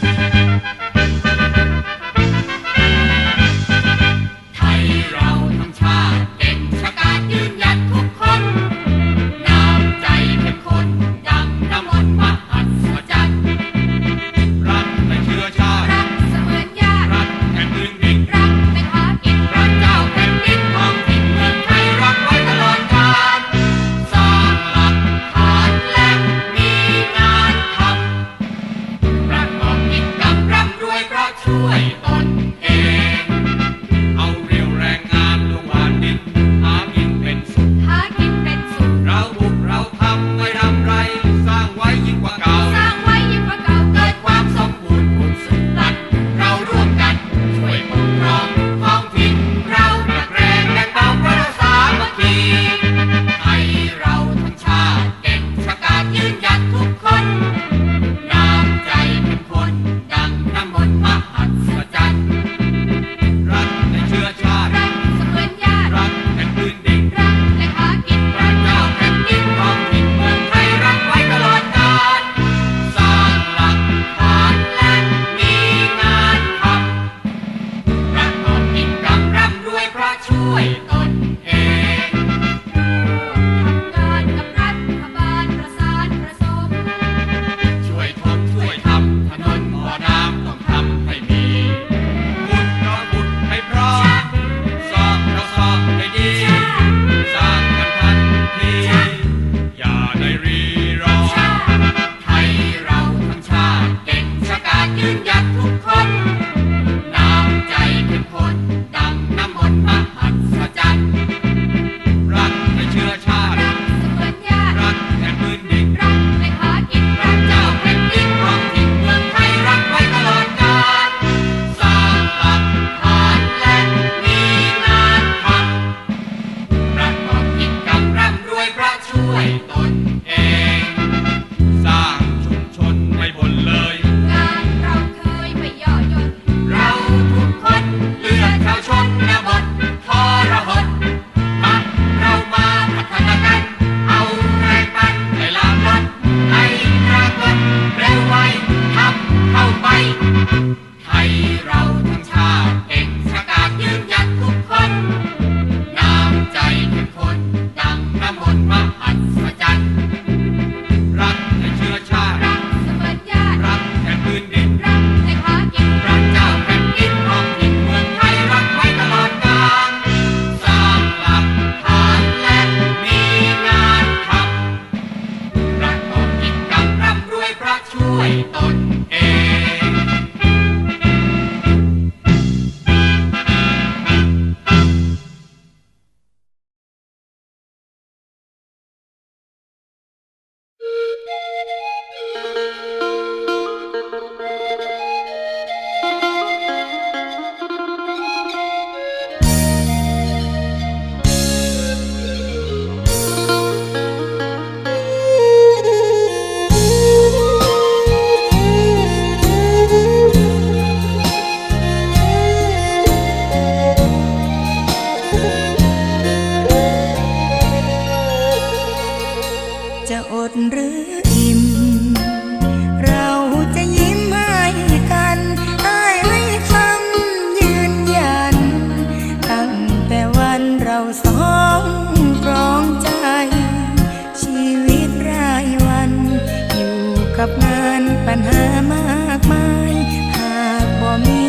ไจะอดหรืออิ่ม เราจะยิ้มให้กันอ้ให้คำยืนยัน ตั้งแต่วันเราสองกรองใจ ชีวิตรายวัน อยู่กับงานปัญหามากมาย หากบ่มี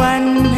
า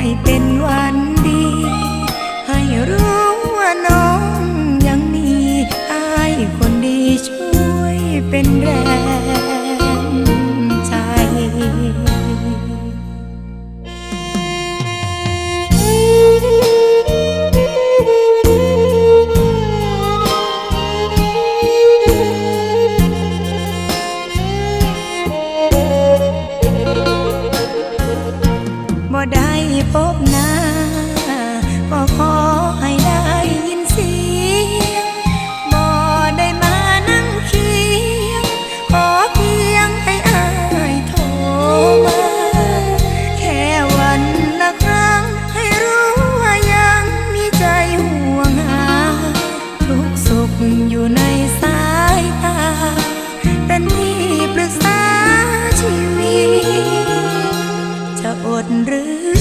อ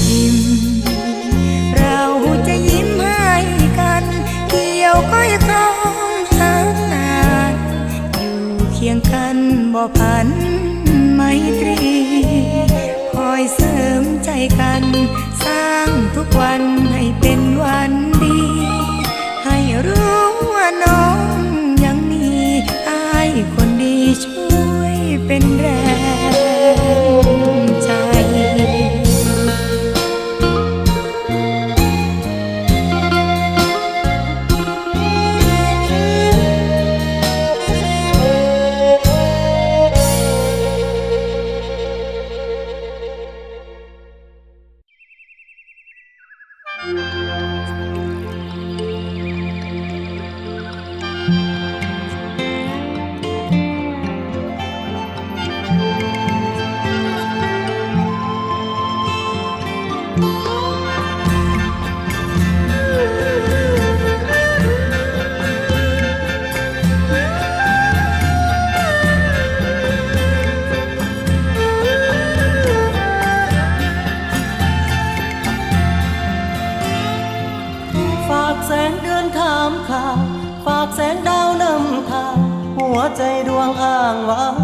างวาง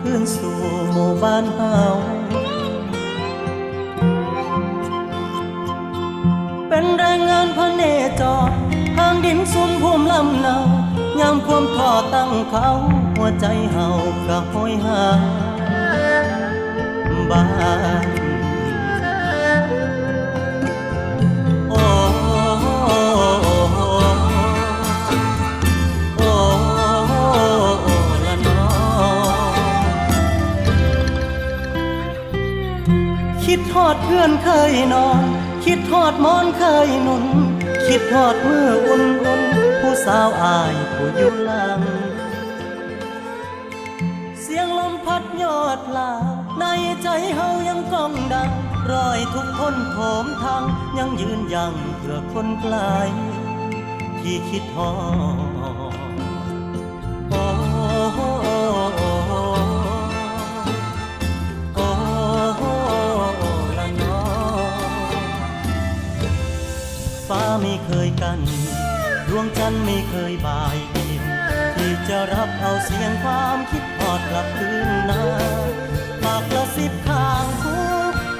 คืนสู่หมู่บ้านเฮาเป็นแรงงานพระเนจรทางดินสุนภูมิลำเนายามความท่อตั้งเขา หัวใจเฮากะห้อยหาบ้าน เพื่อนเคยนอน คิดทอดมอนเคยนุน คิดทอดมืออุ่นอุ่นผู้สาวอายผู้อยู่หลัง เสียงลมพัดยอดลาในใจเฮายังก้องดัง รอยทุกคนโถมทางยังยืนยังเพื่อคนไกลที่คิดทอด ดวงจันทร์ไม่เคยบ่ายเบี่ยงที่จะรับเอาเสียงความคิดทอดกลับคืนนาปากกระสิบข้างหู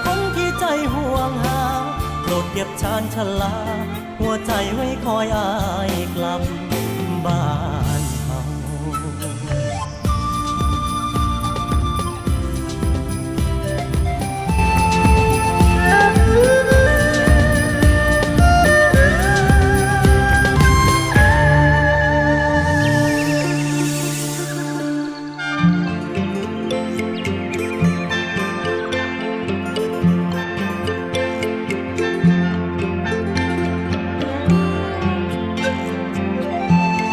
คนที่ใจห่วงหาโปรดเก็บชานชลา หัวใจไว้คอยอายกลับบ้าน